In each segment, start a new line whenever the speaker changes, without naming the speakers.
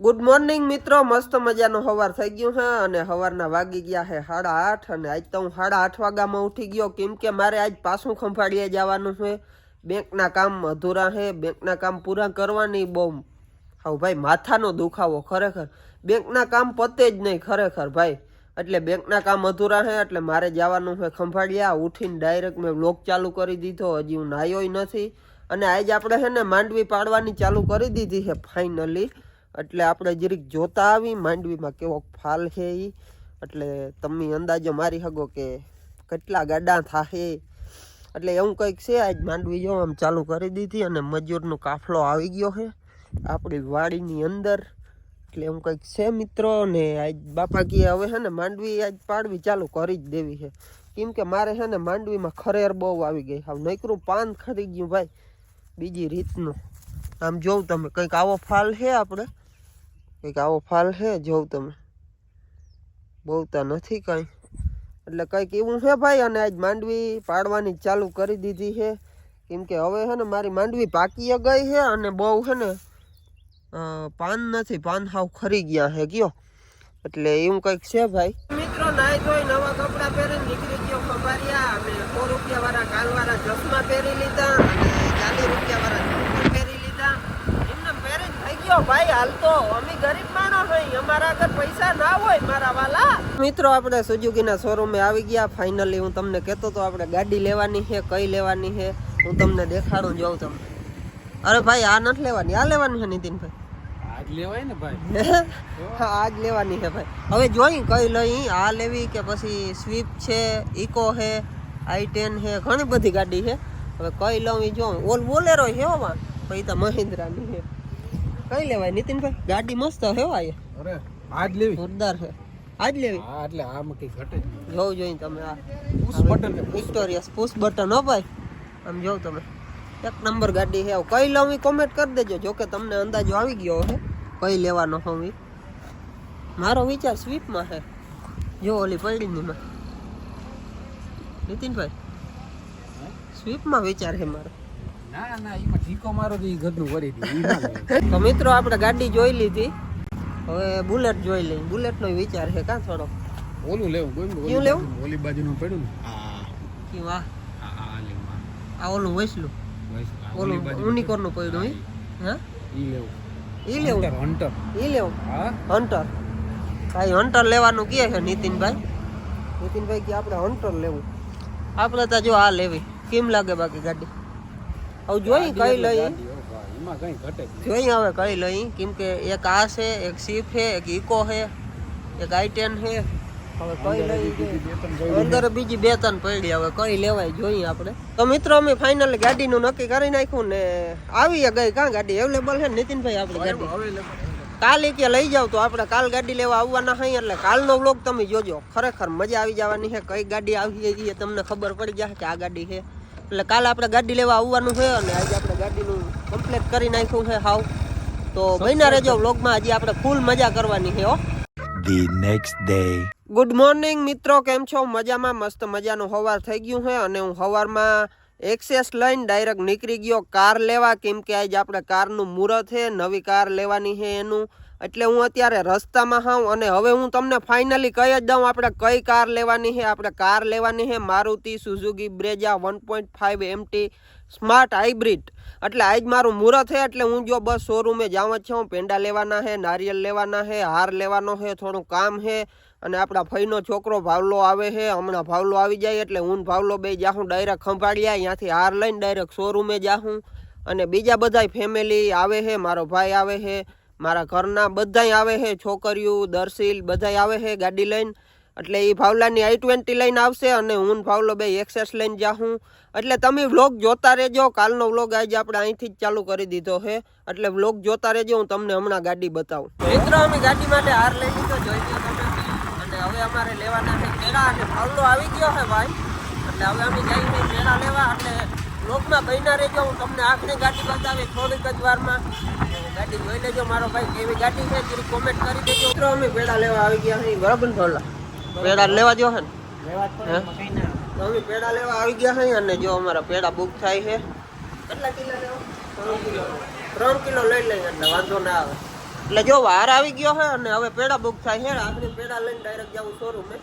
Good morning મિત્રો. મસ્ત મજાનો સવાર થઈ ગયું હે અને સવારના વાગી ગયા હે સાડા આઠ અને આજ તો હું સાડા આઠ વાગ્યામાં ઉઠી ગયો. કેમ કે મારે આજ પાછું ખંભાળીએ જવાનું છે. બેંકના કામ અધૂરા છે. બેંકના કામ પૂરા કરવાની બહુ હા ભાઈ, માથાનો દુખાવો ખરેખર. બેંકના કામ પતે જ નહીં ખરેખર ભાઈ. એટલે બેંકના કામ અધૂરા છે, એટલે મારે જવાનું છે ખંભાળિયા. ઉઠીને ડાયરેક્ટ મેં બ્લોક ચાલુ કરી દીધો. હજી હું નાહ્યોય નથી. અને આજ આપણે છે ને માંડવી પાડવાની ચાલુ કરી દીધી છે ફાઇનલી એટલે આપણે જરીક જોતા આવી માંડવીમાં કેવો ફાલ છે એ એટલે તમે અંદાજો મારી શકો કે કેટલા ગાડા થાશે એટલે એવું કંઈક છે, આજ માંડવી જો આમ ચાલુ કરી દીધી અને મજૂરનો કાફલો આવી ગયો છે આપણી વાડીની અંદર. એટલે એમ કંઈક છે મિત્રો, ને આજ બાપા કહે હવે છે ને માંડવી આજ પાડવી ચાલુ કરી જ દેવી છે. કેમ કે મારે છે ને માંડવીમાં ખરેર બહુ આવી ગઈ. હવે નકરું પાન ખરી ગયું ભાઈ, બીજી રીતનું. આમ જોઉં તમે, કંઈક આવો ફાલ છે આપણે? કંઈક આવો ફાલ છે, જોઉં તમે. બહુતા નથી કંઈ. એટલે કંઈક એવું છે ભાઈ, અને આજ માંડવી પાડવાની ચાલુ કરી દીધી છે. કેમ કે હવે છે ને મારી માંડવી પાકી ગઈ છે, અને બહુ છે ને પાન નથી, પાન હાવ ખરી ગયા છે, ગયો. એટલે એવું કંઈક છે ભાઈ. મિત્રો નાઈ ધોઈ નવા કપડાં પહેરીને નીકળી ગયો ખબારિયા અમે સો રૂપિયા વાળા કાલવાળા ચશ્મા પહેરી લીધા અને ચાલીસ રૂપિયા વાળા ચપ્પલ પહેરી લીધા એમને પહેરીને થઈ ગયો ભાઈ હાલ તો અમે ગરીબ માણસ હોય અમારા આગળ પૈસા ના હોય મારા વાલા. મિત્રો આપણે સુઝુકીના શોરૂમે આવી ગયા. ફાઇનલી હું તમને કહેતો તો આપણે ગાડી લેવાની છે કઈ લેવાની છે હું તમને દેખાડું જોઉં તમને. અરે ભાઈ આ નથી લેવાની આ લેવાની છે નીતિનભાઈ.
આજ લેવાય ને ભાઈ?
હા? આજ લેવાની છે ભાઈ. હવે જોઈ કઈ લઈ આ લેવી કે પછી સ્વિફ્ટ છે ઇકો છે આઈ ટેન છે ઘણી બધી ગાડી છે. હવે કઈ લઉં એ જોઉં. ઓલ બોલેરો છે હોમાં પછી તો મહિન્દ્રાની છે. કઈ લેવાય? નીતિનભાઈ ગાડી મસ્ત છે હો આ
અરે આજ લેવી.
જોરદાર છે આજ લેવી.
હા એટલે આમાં કઈ ઘટે જ નહીં.
જોઉં જોઈ તમે આ
પુશ બટન ને પુશ
વિક્ટોરિયસ પુશ બટન હો ભાઈ. આમ જોઉં તમે. એક નંબર ગાડી છે કઈ લઉં ઈ કોમેન્ટ કરી દેજો. જો કે તમને અંદાજો આવી ગયો છે કઈ લેવાનો હોઉં ઈ. મારો વિચાર સ્વીપમાં છે જો ઓલી પૈડીની નીતિનભાઈ સ્વીપમાં વિચાર છે મારો.
ના ના એમાં ઠીકો મારો તો એ ઘરનું લેવાય.
તો મિત્રો આપણે ગાડી જોઈ લીધી. હવે બુલેટ જોઈ લઈ બુલેટનો વિચાર છે કાં થોડો?
ઓલું લેવું કોઈ ઓલી
કયું લેવું?
બાજુ- ઓલી બાજુનું પડ્યું ને? આ
કે વાહ ઓલું વૈસલું?
ઓલું
યુનિકોર્નનું પડ્યું. હોય હા
ઈ? લેવું.
ઈ લેવું?
હન્ટર હન્ટર
ઈ લેવું?
હા?
હન્ટર ભાઈ હન્ટર લેવાનું કહે છે નીતિનભાઈ. નીતિનભાઈ કે આપણે હન્ટર લેવું. આપણે તો જો આ લેવી. કેમ લાગે બાકી ગાડી? હવે જોઈ કઈ લઈ. જોઈ હવે કઈ લઈ? કેમ કે એક આ છે એક સ્વિફ્ટ છે એક ઇકો છે એક આઈ ટેન છે. હવે કઈ લઈ અંદર બીજી બે ત્રણ પડી હવે કઈ લેવાય જોઈએ આપણે. તો મિત્રો અમે ફાઇનલ ગાડીનું નક્કી કરી નાખ્યું ને આવી ગઈ. કાં ગાડી અવેલેબલ છે ને નીતિનભાઈ આપણી ગાડી. કાલે કે લઈ જાવ તો આપણે કાલ ગાડી લેવા આવવાના હઈ એટલે કાલનો વ્લોગ તમે જોજો. ખરેખર મજા આવી જવાની છે. કઈ ગાડી આવી છે તમને ખબર પડી જશે કે આ ગાડી છે. એટલે કાલે આપણે ગાડી લેવા આવવાનું છે અને આજે આપણે ગાડીનું કમ્પ્લીટ કરી નાખ્યું છે હાવ. તો બન્યા રહેજો વ્લોગમાં. હજી આપણે ફૂલ મજા કરવાની છે હો.
The next day
good morning મિત્રો. કેમ છો? મજામાં મસ્ત મજાનું સવાર થઈ ગયું છે અને હું સવારમાં એક્સેસ લઈને ડાયરેક્ટ નીકળી ગયો. કાર લેવા કેમ કે આજે આપણે કારનું મુહૂર્ત છે. નવી કાર લેવાની છે એનું. એટલે હું અત્યારે રસ્તામાં હાઉં અને હવે હું તમને ફાઇનલી કહી જ દઉં, આપણે કઈ કાર લેવાની છે? આપણે કાર લેવાની છે Maruti Suzuki Brezza one point five MT smart hybrid. એટલે આજ મારું મુહૂર્ત છે, એટલે હું જો બસ શોરૂમે જાઉં જ છું, પેંડા લેવાના છે, નારિયેલ લેવાના છે, હાર લેવાનો છે, થોડું કામ છે, અને આપણા ફઈનો છોકરો ભાવલો આવે છે, હમણાં ભાવલો આવી જાય, એટલે હું ભાવલો બે જાઉં ડાયરેક્ટ ખંભાળિયા અહીંયાથી હાર લઈને ડાયરેક્ટ શોરૂમે જાઉં અને બીજા બધાય ફેમિલી આવે છે, મારો ભાઈ આવે છે મારા ઘરના બધાય આવે છે છોકરીઓ, દર્શીલ બધાય આવે છે ગાડી લઈને. એટલે એ ભાવલાની આઈ ટ્વેન્ટી લઈને આવશે અને હું ભાવલો બે એક્સેસ લઈને જાઉં એટલે તમે વ્લોગ જોતા રહેજો. કાલનો વ્લોગ આજે આપણે અહીંથી જ ચાલુ કરી દીધો છે એટલે વ્લોગ જોતા રહેજો, હું તમને હમણાં ગાડી બતાવું. મિત્રો, અમે ગાડી માટે હાર લઈ લીધો, જોઈ લો અને હવે અમારે લેવાના છે કેળા અને ભાવલો આવી ગયો છે ભાઈ. એટલે હવે અમે જઈને કેળા લેવા. એટલે વ્લોગમાં બહીના રહેજો. હું તમને આખરી ગાડી બતાવી થોડીક જ વારમાં. ગાડી જોઈ લેજો. મારો ભાઈ કેવી ગાડી છે જરી કોમેન્ટ કરી દેજો. મિત્રો અમે પેડા લેવા આવી ગયા છે બરાબર પેડા લેવા જો છે ને. તો અમે પેડા લેવા આવી ગયા છે અને જો અમારા પેડા બુક થાય છે. કેટલા કિલો લેવા? ત્રણ કિલો. ત્રણ કિલો લઈ લઈએ એટલે વાંધો ના આવે. એટલે જો વાર આવી ગયો છે અને હવે પેડા બુક થાય છે. આપણે પેડા લઈને ડાયરેક્ટ જવું શોરૂમે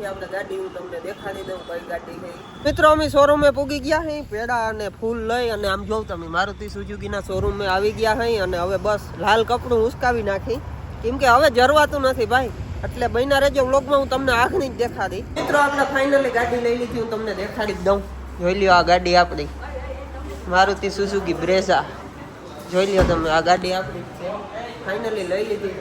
ગાડી હું તમને દેખાડી દઉં ગાડી મિત્રો, અમે શોરૂમે પૂગી ગયા છે પેડા અને ફૂલ લઈ અને આમ જોઉં તમે, મારુતિ સુઝુકીના શોરૂમે આવી ગયા છે અને હવે બસ લાલ કપડું ઉસકાવી નાખી. કેમ કે હવે જરવાતું નથી ભાઈ, એટલે બન્યા રેજો વ્લોગમાં હું તમને આખની જ દેખાડી. મિત્રો, આપણે ફાઇનલી ગાડી લઈ લીધી, હું તમને દેખાડી દઉં. જોઈ લ્યો આ ગાડી આપણી. Maruti Suzuki Brezza. જોઈ લ્યો તમે, આ ગાડી આપણી ફાઇનલી લઈ લીધી.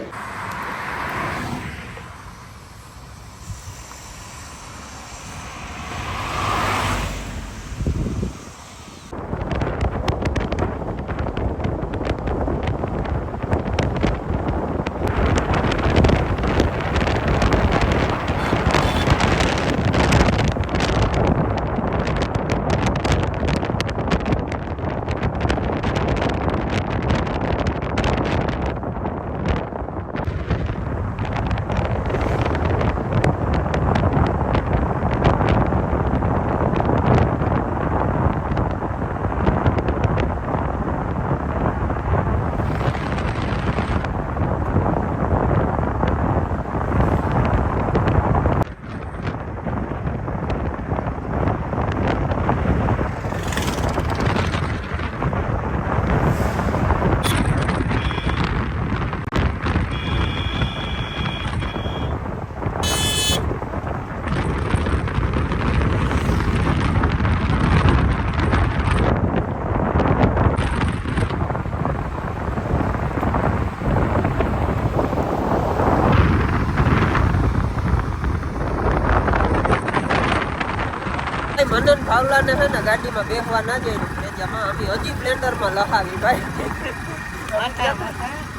ભાવલાને છે ને ગાડીમાં બેસવા ના જઈ પ્લેજામાં અમે હજી બ્લેન્ડરમાં લખાવી ભાઈ.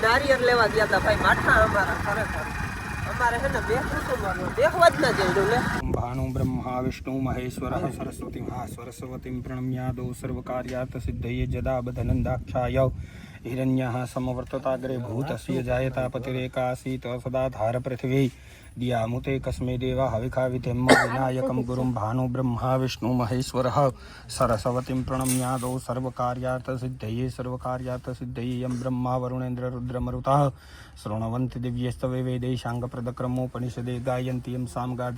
નારિયેળ લેવા ગયા હતા ભાઈ માઠા અમારા ખરેખર. અમારે છે ને બેસવું શું બેસવા જ ના જઈ લે.
બ્રહ્મા વિષ્ણુ મહેશ્વર સરસ્વતી મહા સરસ્વતીમ પ્રણમ્યાદો સર્વકાર્યાર્થ સિદ્ધયે જદા બદનંદાક્ષાય हिरण्यः समवर्तताग्रे भूतस्य जायता पतिरेकासीत् सदा धार पृथिवी दियामुते कस्मै देवा हविखा विधिम् विनायकं गुरुं भानु ब्रह्मा विष्णुमहेश्वरः सरस्वतीं प्रणम्यादौ सर्वकार्यार्थसिद्धये सर्वकार्यार्थसिद्धये यं ब्रह्मा वरुणेन्द्ररुद्रमरुतः शृण्वन्ति दिव्यस्तवे वेदे शाङ्गप्रदक्रमोपनिषदे गायन्ति यं साम्गा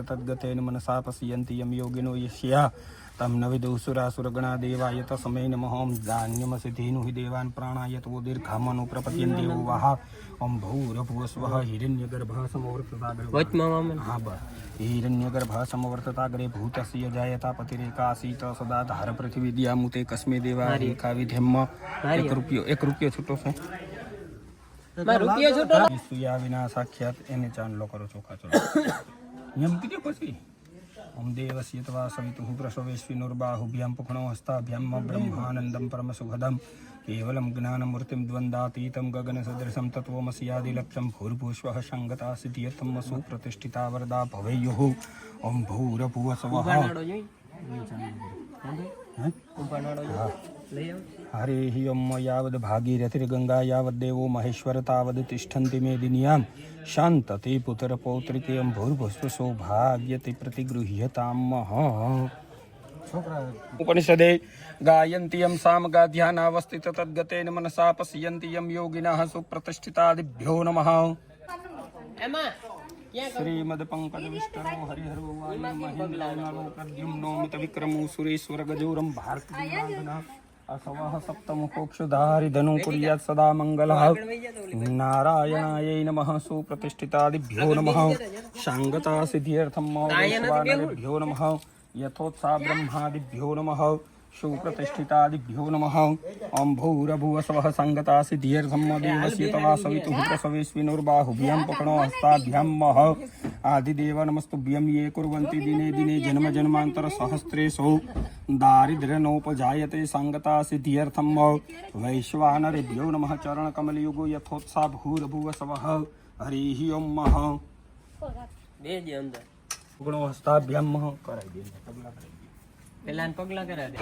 तद्गतेन मनसा पश्यन्ति यं योगिनो यस्या તમ વિદુસુરાસુરગણાદેવાય તસ્મૈ નમઃ ઓમ ધાન્યમસી ધીનુહિ દેવાન પ્રાણાય તો દીર્ઘામનુ પ્રપત્યન દેવો વાહ ઓમ ભૂરભુવસ્વ હિરણ્યગર્ભા સમોવર્તતા
વચમાં
હા બસ હિરણ્યગર્ભ સમવર્તતાગ્રે ભૂતસ્ય જાયતા પતિરેકાસીત સદા ધાર પૃથ્વી દિયામુતે કસ્મે દેવા રેખા વિધેમ એક રૂપિયો એક રૂપિયો છૂટો છે
રૂપિયો છૂટો
વિના સાક્ષાત ઓમ દેવસ્ય તવા સવિતુઃ પ્રસવેશ્વિનુર્બાહુભ્યામ પુખણો હસ્તાભ્યામ બ્રહ્માનંદં પરમસુખદમ કેવલં જ્ઞાનમૂર્તિં દ્વંદાતીતં ગગનસદૃશં તત્વમસ્યાદિલક્ષમ ભૂર્ભુષ્વઃ સંગતા સિદ્ધ્યર્થમ વસુ પ્રતિષ્ઠિતા વરદા ભવેયુઃ ઓમ ભૂરભુવસ્વઃ હરેહ્યમ યાવદ ભાગીરથિર્ગંગા યાવદ્દેવો મહેશ્વર તાવદ તિષ્ઠંતિ મેદિનિયામ શાંતતે પુત્ર પૌત્રિકેયમ ભૂર્ભસ્વ સૌભાગ્યતે પ્રતિગૃહ્યતામ ઉપનિષદે ગાયંતિ યમ સામ ગાધ્યાનાવસ્થિત તદ્ગતેન મનસા પશ્યંતિ યમ યોગિનઃ સુપ્રતિષ્ઠિતાદિભ્યો નમઃ એમાં શ્રીમદપંકજવિષ્ટરો હરિહરો વાયુ મહેન્દ્રનરો પ્રદ્યુમ્નો સુરેશ્વર ગજોરમ ભારતી धनु कुर्यात् सदा मङ्गलः नारायणायै नमः सुप्रतिष्ठितादिभ्यो नमः शाङ्गता सिद्ध्यर्थं वैश्वानरेभ्यो नमः यथोत्सा ब्रह्मादिभ्यो नमः सुप्रतिष्ठितादिभ्यो नमः ॐ भूरभुवस्वः सङ्गता सिद्ध्यर्थं देवस्य तवा सवितुः प्रसवेस्विनुर्बाहुभ्यां पकणो हस्ताभ्यां मह आदिदेव नमस्तुभ्यं ये कुर्वन्ति दिने दिने जन्म जन्मान्तर सहस्रेषु दारिद्र्यनोपजायते सङ्गता सिद्ध्यर्थं वैश्वानरेभ्यो नमः चरणकमलयुगो यथोत्सा भूरभुवस्वः हरिः ॐ मः
બે જે અંદર
गुणो हस्ताभ्यां मह कराई दे पगला कराई दे
પેલા પગલા કર્યા દે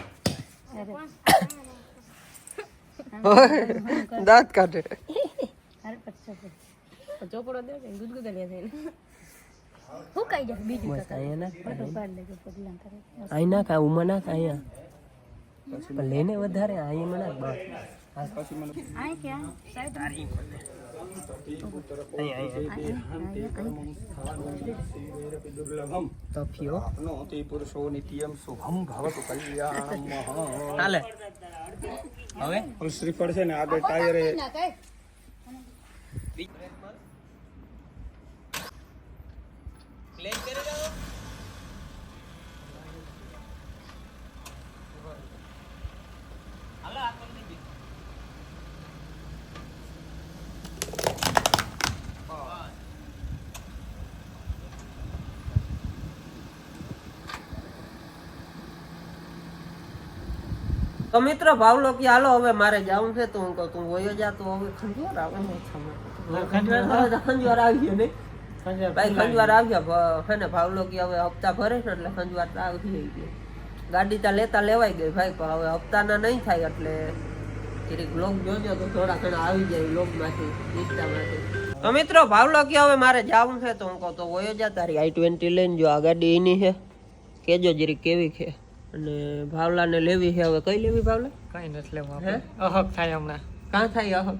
દાંત કાઢે
ચોપડો દે કે ગુદગુદલિયા થઈને હું કઈ જાય બીજું
બસ અહીંયા નાખ
ફોટો પાડ લેજો પગલા કરે
અહીં નાખ આ ઉમાં નાખ અહીંયા. પણ લેને વધારે અહીંયા નાખ બસ
પછી
કે સાઈડ
તફિયો
પુરુષો નિત્યમ શુભમ ભવતુ કલ્યાણમ
હાલે. હવે?
શ્રીફળ છે ને આગળ ટાયરે
તો મિત્રો ભાવલો કે હાલો હવે મારે જવું છે તો હું કહું તું વયો જા તો હવે ખંજવાર આવે ને હવે તો ખંજવાર આવી ગયો ને ભાઈ ખંજવાર આવ્યા ભ- હે ને ભાવલો કે હવે હપ્તા ભરે ને એટલે ખંજવાર તો આવી ગઈ. ગાડી તો લેતા લેવાઈ ગઈ ભાઈ પણ હવે હપ્તાના નહીં થાય એટલે જરીક લોક જોજો તો થોડા ઘણા આવી જાય લોકમાંથી રિક્ષામાંથી તો મિત્રો ભાવલો કે હવે મારે જવું છે તો હું કહું તો વયો જા તારી આઈ ટ્વેન્ટી લઈને જો આ ગાડી એની છે. કેજો જરી કેવી છે. અને ભાવલાને લેવી છે હવે કઈ લેવી ભાવલા?
કઈ નથી લેવું
હે?
અહક થાય હમણાં.
કાં થાય અહક?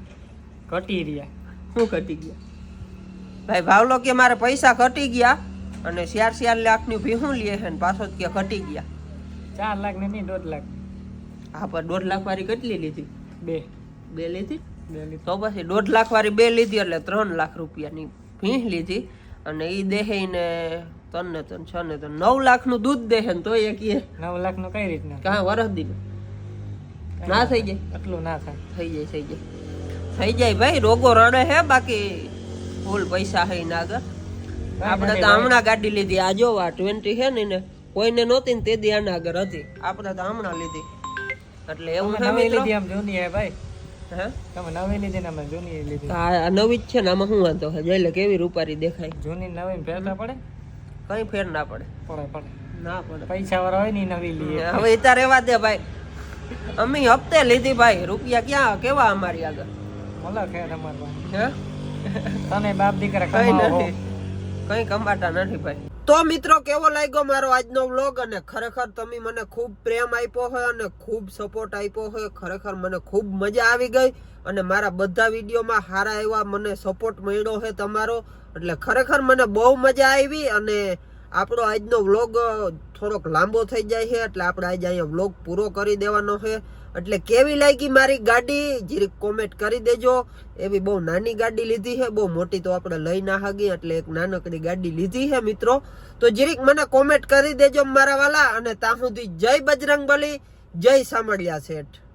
ઘટી રહ્યા.
શું ઘટી ગયા? ભાઈ ભાવલો કે મારે પૈસા ઘટી ગયા અને ચાર ચાર લાખની ભીહું લે છે ને પાછો કે ઘટી ગયા.
ચાર લાખ ને નહીં દોઢ લાખ.
હા પણ દોઢ લાખ વાળી કેટલી લીધી?
બે.
બે લીધી? તો પછી દોઢ લાખ વાળી બે લીધી એટલે ત્રણ લાખ રૂપિયાની ભીહ લીધી અને એ દેહે ને ત્રણ ને ત્રણ છ ને ત્રણ. નવ લાખનું દૂધ દેહે ને તોય એ કહે
નવ લાખનું કઈ રીતના?
કાં વરસ દીધું. ના થઈ જાય.
આટલું ના થાય.
થઈ જાય થઈ જાય. થઈ જાય ભાઈ રોગો રડે હે બાકી ફૂલ પૈસા હે ના આગળ. આપણે તો હમણાં ગાડી લીધી. આ જો આ ટ્વેન્ટી છે ને કોઈને નહોતી ને તે દી આના આગળ હતી. આપણે તો હમણાં લીધી. એટલે એવું
નવી લીધી આમ જૂની હે ભાઈ. તમે નવી લીધી ને અમે જૂની લીધી.
આ આ નવી જ છે ને આમાં શું વાંધો છે જોઈ લે કેવી રૂપારી દેખાય.
જૂની ને ફેર ના પડે?
કઈ ફેર ના પડે.
પડે પડે.
ના પડે.
પૈસા વાળા હોય ને નવી લઈએ
હવે એ તારે દે ભાઈ. અમે હપ્તે લીધી ભાઈ. રૂપિયા ક્યાં? કેવા અમારી આગળ?
તમારે
હે?
તમે બાપ દીકરા કમાવો.
કઈ કમાતા નથી ભાઈ. તો મિત્રો કેવો લાગ્યો મારો આજનો વ્લોગ? અને ખરેખર તમે મને ખૂબ પ્રેમ આપ્યો હોય અને ખૂબ સપોર્ટ આપ્યો હોય. ખરેખર મને ખૂબ મજા આવી ગઈ અને મારા બધા વિડીયોમાં સારા એવા મને સપોર્ટ મળ્યો છે તમારો. એટલે ખરેખર મને બહુ મજા આવી અને આપણો આજનો વ્લોગ થોડોક લાંબો થઈ જાય છે, એટલે આપણે આજે અહીંયા વ્લોગ પૂરો કરી દેવાનો છે. એટલે કેવી લાગી મારી ગાડી? જીરીક કોમેન્ટ કરી દેજો. એવી બહુ નાની ગાડી લીધી છે, બહુ મોટી તો આપણે લઈ ના હગી એટલે એક નાનકડી ગાડી લીધી છે મિત્રો. તો જીરીક મને કોમેન્ટ કરી દેજો મારા વાલા, અને ત્યાં સુધી જય બજરંગબલી, જય સામળિયા શેઠ.